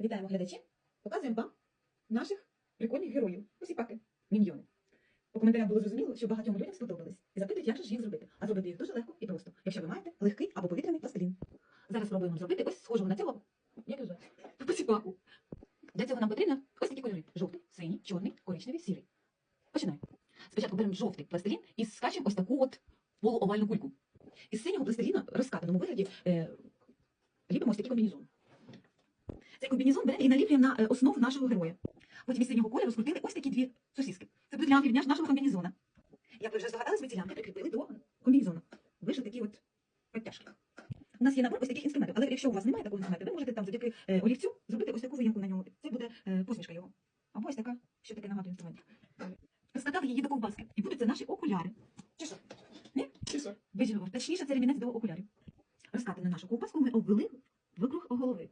Вітаємо глядачі. Показуємо вам наших прикольних героїв. Усі паки, міньйони. По коментарях було зрозуміло, що багатьом людям сподобались. І запитують, як же ж їх зробити. А зробити їх дуже легко і просто, якщо ви маєте легкий або повітряний пластилін. Зараз спробуємо зробити ось схожого на цього, посіпаку. Для цього нам потрібно ось такі кольори: жовтий, синій, чорний, коричневий, сірий. Починаємо. Спочатку беремо жовтий пластилін і скачемо ось таку от полуовальну кульку. Із синього пластиліна розкатаному вигляді е, ліпимо ось такий комбінезон. Цей комбінезон беремо і наліплює на е, основу нашого героя. Потім із синього кольору скрутили ось такі дві сосиски. Це будуть лямки ж нашого комбінезона. Як ви вже здогадались, ми ці лямки прикріпили до комбінезона. Вийшли такі от підтяжки. У нас є набор ось таких інструментів, але якщо у вас немає такого інструменту, ви можете там завдяки е, олівцю зробити ось таку виїмку на нього. Це буде е, посмішка його. Або ось така, що таке нагадує інструмент. Розкатали її до ковбаски. І будуть це наші окуляри. Чи що? Ні? Чи що? Точніше, це ремінець до окулярів. Розкатали нашу ковбаску, ми обвели вокруг голови.